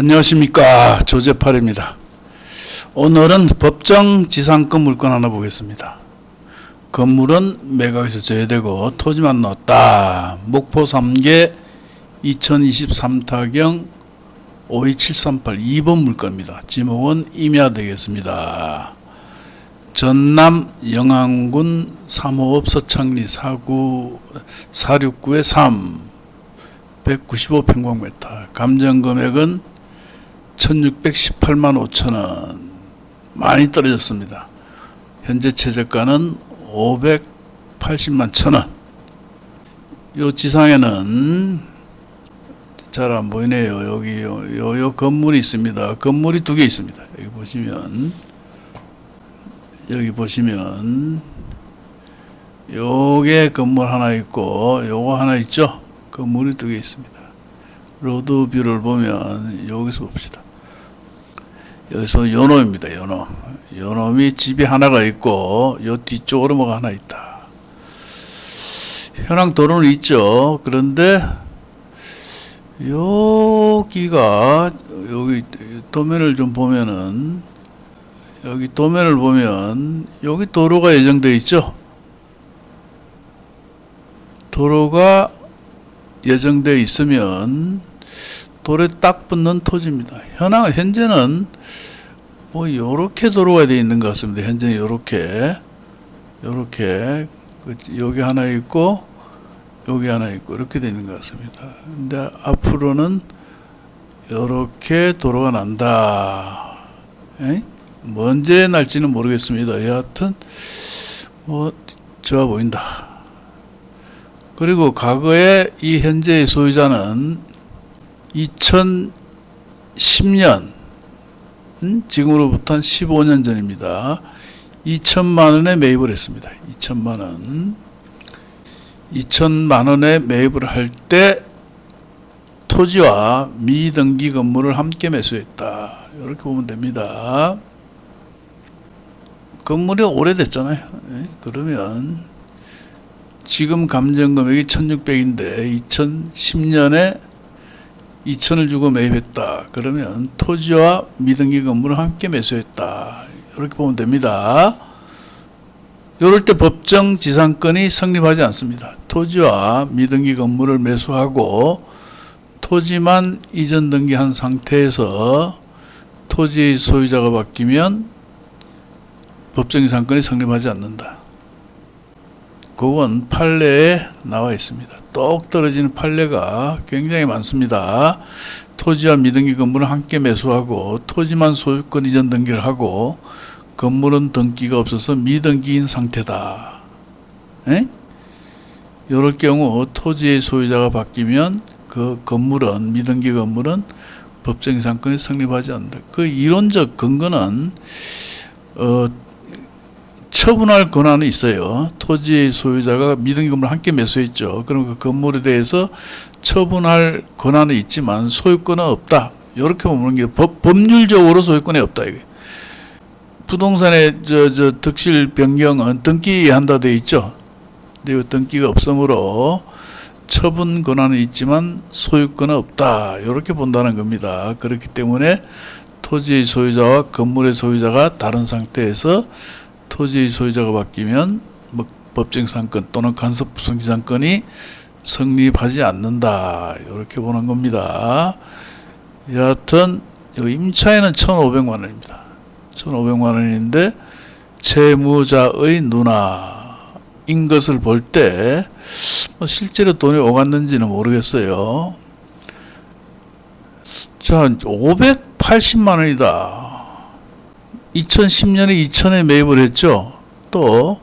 안녕하십니까 조재팔입니다. 오늘은 법정 지상권 물건 하나 보겠습니다. 건물은 매각에서 제외되고 토지만 넣었다. 목포 3개 2023타경 52738 2번 물건입니다. 지목은 임야 되겠습니다. 전남 영안군 3호읍 서창리 49 469의 3 195평방미터 감정 금액은 1618만 5천 원 많이 떨어졌습니다. 현재 최저가는 580만 천 원. 요 지상에는 잘 안 보이네요. 여기 요, 요, 요 건물이 있습니다. 건물이 두 개 있습니다. 여기 보시면 여기 보시면 요게 건물 하나 있고 요거 하나 있죠. 건물이 두 개 있습니다. 로드 뷰를 보면 여기서 봅시다. 여기서 요놈입니다. 요놈. 요놈이 집이 하나가 있고 요 뒤쪽으로 뭐가 하나 있다. 현황 도로는 있죠. 그런데 여기가 여기 도면을 좀 보면은 여기 도면을 보면 여기 도로가 예정돼 있죠. 도로가 예정돼 있으면 돌에 딱 붙는 토지입니다. 현황 현재는 뭐 요렇게 도로가 돼 있는 것 같습니다. 현재는 요렇게 요렇게 그 여기 하나 있고 여기 하나 있고 이렇게 돼 있는 것 같습니다. 근데 앞으로는 요렇게 도로가 난다. 에? 뭐 언제 날지는 모르겠습니다. 여하튼 뭐 좋아 보인다. 그리고 과거에 이 현재의 소유자는 2010년 음? 지금으로부터 한 15년 전입니다. 2천만 원에 매입을 했습니다. 2천만 원. 2천만 원에 매입을 할 때 토지와 미등기 건물을 함께 매수했다. 이렇게 보면 됩니다. 건물이 오래됐잖아요. 예? 그러면 지금 감정 금액이 1600인데 2010년에 2천을 주고 매입했다. 그러면 토지와 미등기 건물을 함께 매수했다. 이렇게 보면 됩니다. 이럴 때 법정 지상권이 성립하지 않습니다. 토지와 미등기 건물을 매수하고 토지만 이전 등기한 상태에서 토지의 소유자가 바뀌면 법정 지상권이 성립하지 않는다. 그건 판례에 나와 있습니다. 똑 떨어지는 판례가 굉장히 많습니다. 토지와 미등기 건물을 함께 매수하고 토지만 소유권 이전 등기를 하고 건물은 등기가 없어서 미등기인 상태다. 에? 이럴 경우 토지의 소유자가 바뀌면 그 건물은 미등기 건물은 법정 이상권이 성립하지 않는다. 그 이론적 근거는 어, 처분할 권한이 있어요. 토지의 소유자가 미등기 건물을 함께 매수했죠. 그럼 그 건물에 대해서 처분할 권한은 있지만 소유권은 없다. 이렇게 보는 게 법, 법률적으로 소유권이 없다 이게. 부동산의 저, 저 득실 변경은 등기한다 돼 있죠. 근데 이 등기가 없으므로 처분 권한은 있지만 소유권은 없다. 이렇게 본다는 겁니다. 그렇기 때문에 토지의 소유자와 건물의 소유자가 다른 상태에서 토지의 소유자가 바뀌면 뭐 법정 상권 또는 간섭 성지상권이 성립하지 않는다. 이렇게 보는 겁니다. 여하튼 이 임차인은 1,500만 원입니다. 1,500만 원인데 채무자의 누나인 것을 볼때뭐 실제로 돈이 오갔는지는 모르겠어요. 자, 580만 원이다. 2010년에 2천에 매입을 했죠. 또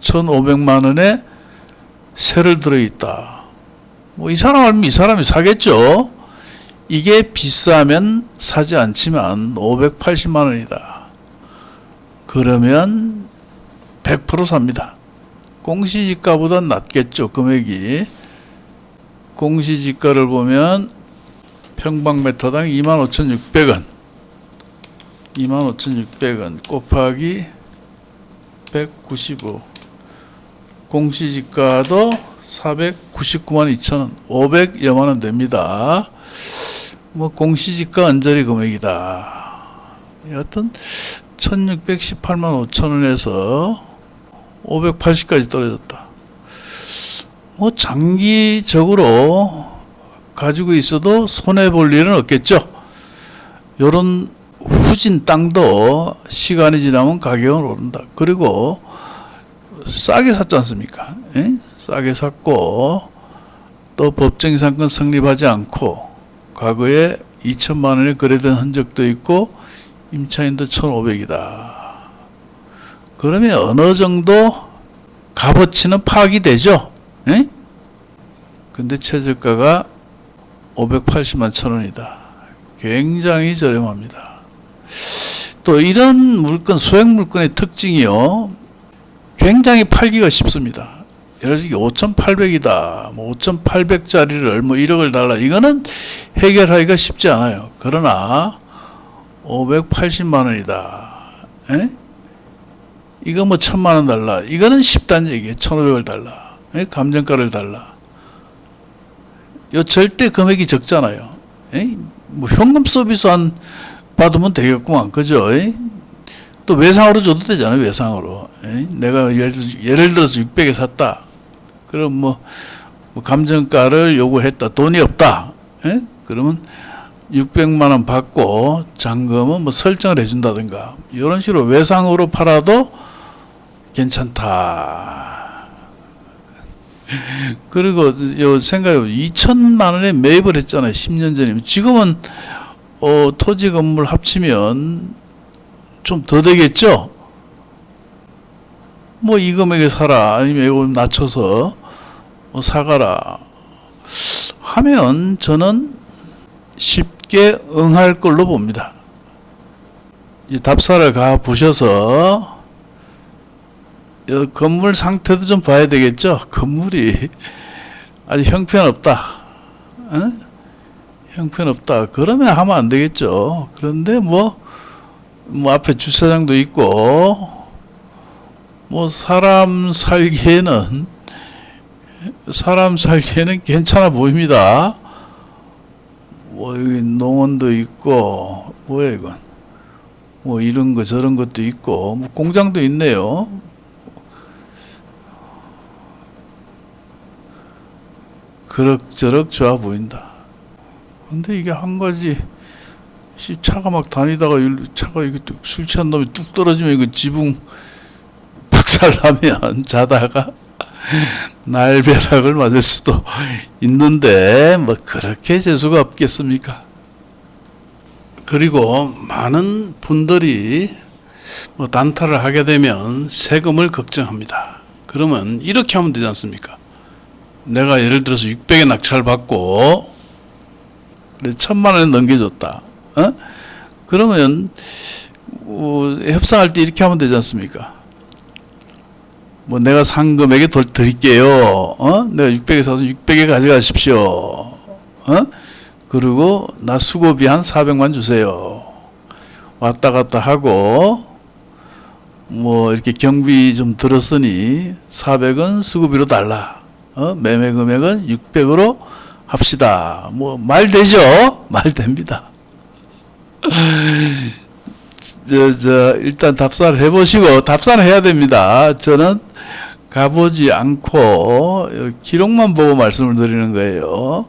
1,500만 원에 세를 들어 있다. 뭐 이 사람 알면 이 사람이 사겠죠. 이게 비싸면 사지 않지만 580만 원이다. 그러면 100% 삽니다. 공시지가보다 낮겠죠, 금액이. 공시지가를 보면 평방미터당 25,600원. 25,600원 곱하기 195. 공시지가도 499만 2천 원, 500여만 원 됩니다. 뭐 공시지가 언저리 금액이다. 여하튼 1618만 5천 원에서 580까지 떨어졌다. 뭐 장기적으로 가지고 있어도 손해 볼 일은 없겠죠. 요런 후진 땅도 시간이 지나면 가격은 오른다. 그리고 싸게 샀지 않습니까? 예? 싸게 샀고 또 법정 상권 성립하지 않고 과거에 2천만 원에 거래된 흔적도 있고 임차인도 1,500이다. 그러면 어느 정도 값어치는 파악이 되죠. 예? 근데 최저가가 580만 천 원이다. 굉장히 저렴합니다. 또 이런 물건, 소액 물건의 특징이요. 굉장히 팔기가 쉽습니다. 예를 들어 5,800이다. 뭐 5,800짜리를 뭐 1억을 달라. 이거는 해결하기가 쉽지 않아요. 그러나 580만 원이다. 에? 이거 뭐 천만 원 달라. 이거는 쉽다는 얘기예요. 1,500을 달라. 에? 감정가를 달라. 요 절대 금액이 적잖아요. 에? 뭐 현금 서비스 한 받으면 되겠구만. 그죠? 에? 또 외상으로 줘도 되잖아요. 외상으로. 에? 내가 예를, 들어서- 예를 들어서 600에 샀다. 그럼 뭐, 뭐 감정가를 요구했다. 돈이 없다. 에? 그러면 600만 원 받고 잔금은 뭐 설정을 해준다든가 이런 식으로 외상으로 팔아도 괜찮다. 그리고 요 생각해 2천만 원에 매입을 했잖아요. 10년 전이면 지금은 어, 토지 건물 합치면 좀 더 되겠죠. 뭐 이 금액에 사라 아니면 이거 낮춰서 뭐 사가라 하면 저는 쉽게 응할 걸로 봅니다. 답사를 가 보셔서 이 건물 상태도 좀 봐야 되겠죠. 건물이 아주 형편없다. 어? 형편없다. 그러면 하면 안 되겠죠. 그런데 뭐, 뭐 앞에 주차장도 있고 뭐 사람 살기에는 사람 살기에는 괜찮아 보입니다. 뭐 여기 농원도 있고 뭐야 이건 뭐 이런 거 저런 것도 있고 뭐 공장도 있네요. 그럭저럭 좋아 보인다. 근데 이게 한 가지 씨, 차가 막 다니다가 일- 차가 이게 뚝- 술 취한 놈이 뚝 떨어지면 이거 지붕 박살나면 자다가 날벼락을 맞을 수도 있는데 뭐 그렇게 재수가 없겠습니까? 그리고 많은 분들이 뭐 단타를 하게 되면 세금을 걱정합니다. 그러면 이렇게 하면 되지 않습니까? 내가 예를 들어서 600에 낙찰 받고 천만 원에 넘겨줬다. 어? 그러면 어, 협상할 때 이렇게 하면 되지 않습니까? 뭐 내가 산 금액에 더 드릴게요. 어? 내가 600에 사서 600에 가져가십시오. 어? 그리고 나 수고비 한 400만 주세요. 왔다 갔다 하고 뭐 이렇게 경비 좀 들었으니 400은 수고비로 달라. 어? 매매 금액은 600으로 합시다. 뭐 말 되죠? 말 됩니다. 저, 저, 일단 답사를 해보시고, 답사는 해야 됩니다. 저는 가보지 않고, 기록만 보고 말씀을 드리는 거예요.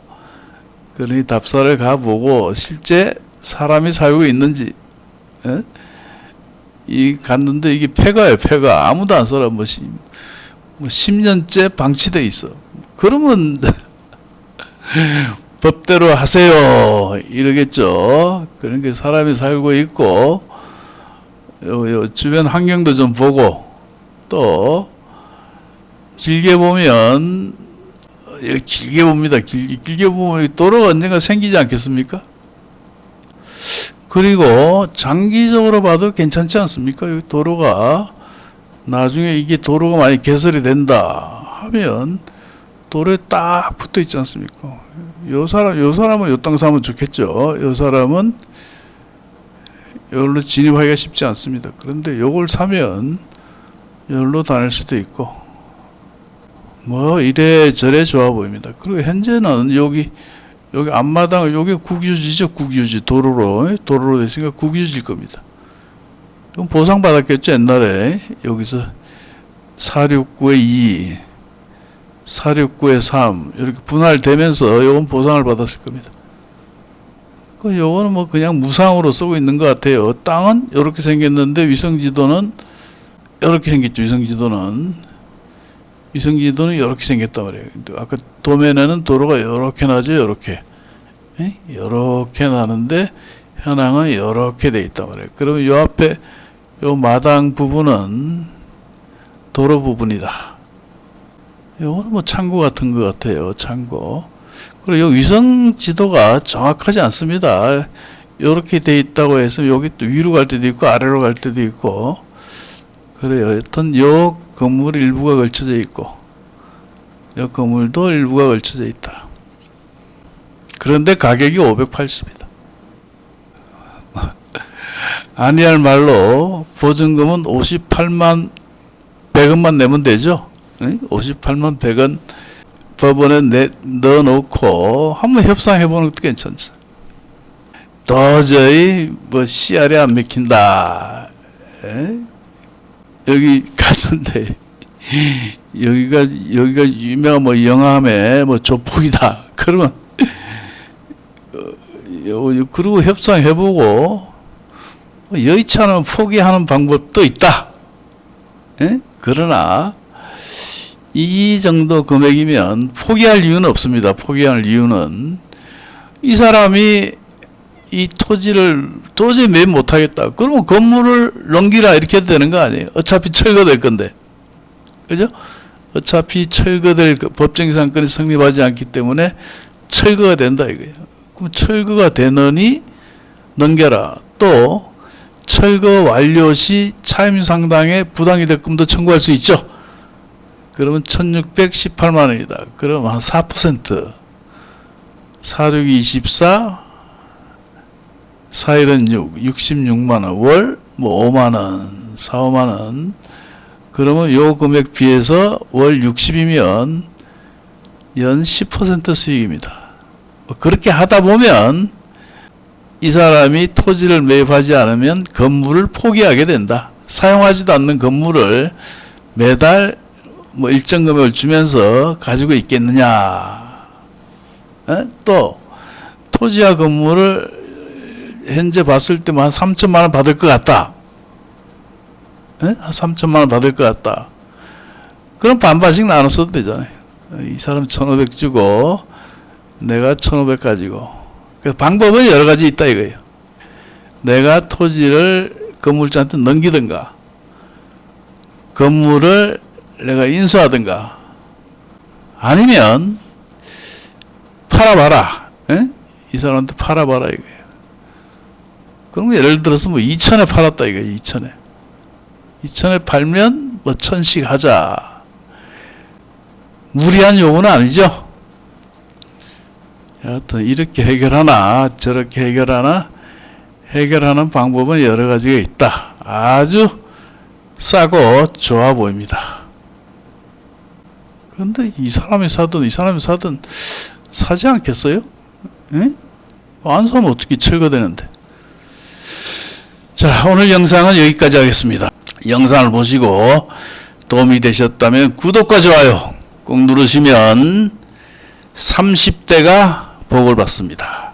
그러니 답사를 가보고, 실제 사람이 살고 있는지, 어? 이, 갔는데 이게 폐가예요, 폐가. 아무도 안 살아. 뭐, 시, 뭐 10년째 방치돼 있어. 그러면, 법대로 하세요. 이러겠죠. 그러니까 사람이 살고 있고, 요, 요 주변 환경도 좀 보고, 또, 길게 보면, 예, 길게 봅니다. 길게, 길게 보면 도로가 언젠가 생기지 않겠습니까? 그리고 장기적으로 봐도 괜찮지 않습니까? 이 도로가 나중에 이게 도로가 많이 개설이 된다 하면 도로에 딱 붙어 있지 않습니까? 요 사람, 요 사람은 요 땅 사면 좋겠죠. 요 사람은 여기로 진입하기가 쉽지 않습니다. 그런데 요걸 사면 여기로 다닐 수도 있고 뭐 이래 저래 좋아 보입니다. 그리고 현재는 여기 여기 앞마당 여기 국유지죠 국유지 도로로 도로로 됐으니까 국유지일 겁니다. 그럼 보상 받았겠죠 옛날에 여기서 469에 2, 469에 3 이렇게 분할되면서 요건 보상을 받았을 겁니다. 그 요거는 뭐 그냥 무상으로 쓰고 있는 것 같아요. 땅은 이렇게 생겼는데 위성지도는 이렇게 생겼죠. 위성지도는 위성지도는 이렇게 생겼단 말이에요. 아까 도면에는 도로가 이렇게 나죠. 이렇게 이렇게 나는데 현황은 이렇게 돼 있단 말이에요. 그러면 요 앞에 요 마당 부분은 도로 부분이다. 요거는 뭐 창고 같은 것 같아요. 창고. 그리고 요 위성 지도가 정확하지 않습니다. 이렇게 돼 있다고 해서 여기 또 위로 갈 때도 있고 아래로 갈 때도 있고 그래요. 여튼 요 건물 일부가 걸쳐져 있고 요 건물도 일부가 걸쳐져 있다. 그런데 가격이 580이다. 아니할 말로 보증금은 58만 100원만 내면 되죠. 응? 58만 100원 법원에 내, 넣어놓고 한번 협상해보는 것도 괜찮죠. 도저히 뭐 씨알이 안 맥힌다. 에? 여기 갔는데 여기가 여기가 유명한 뭐 영암의 뭐 조폭이다. 그러면 어, 요- 그리고 협상해보고 뭐 여의치 않으면 포기하는 방법도 있다. 에? 그러나 이 정도 금액이면 포기할 이유는 없습니다. 포기할 이유는 이 사람이 이 토지를 도저히 매 못하겠다. 그러면 건물을 넘기라 이렇게 해도 되는 거 아니에요. 어차피 철거될 건데. 그죠? 어차피 철거될 그 법정 이상권이 성립하지 않기 때문에 철거가 된다 이거예요. 그럼 철거가 되느니 넘겨라. 또 철거 완료 시 차임 상당의 부당이 대금도 청구할 수 있죠. 그러면 1618만 원이다. 그럼 한 4%. 46이 24, 4일은 6, 66만 원. 월, 뭐 5만 원, 4, 5만 원. 그러면 요 금액 비해서 월 60이면 연 10% 수익입니다. 뭐 그렇게 하다 보면 이 사람이 토지를 매입하지 않으면 건물을 포기하게 된다. 사용하지도 않는 건물을 매달 뭐 일정 금액을 주면서 가지고 있겠느냐. 에? 또 토지와 건물을 현재 봤을 때만 한 3천만 원 받을 것 같다. 에? 한 3천만 원 받을 것 같다. 그럼 반반씩 나눴어도 되잖아요. 이 사람 1,500 주고 내가 1,500 가지고. 그 방법은 여러 가지 있다 이거예요. 내가 토지를 건물주한테 넘기든가 건물을 내가 인수하든가 아니면 팔아봐라. 에? 이 사람한테 팔아봐라 이거예요. 그럼 예를 들어서 뭐 2천에 팔았다 이거예요. 2천에. 2천에 팔면 뭐 천씩 하자. 무리한 요구는 아니죠. 여하튼 이렇게 해결하나 저렇게 해결하나 해결하는 방법은 여러 가지가 있다. 아주 싸고 좋아 보입니다. 근데 이 사람이 사든 이 사람이 사든 사지 않겠어요? 예? 안 사면 어떻게 철거되는데? 자, 오늘 영상은 여기까지 하겠습니다. 영상을 보시고 도움이 되셨다면 구독과 좋아요 꼭 누르시면 30대가 복을 받습니다.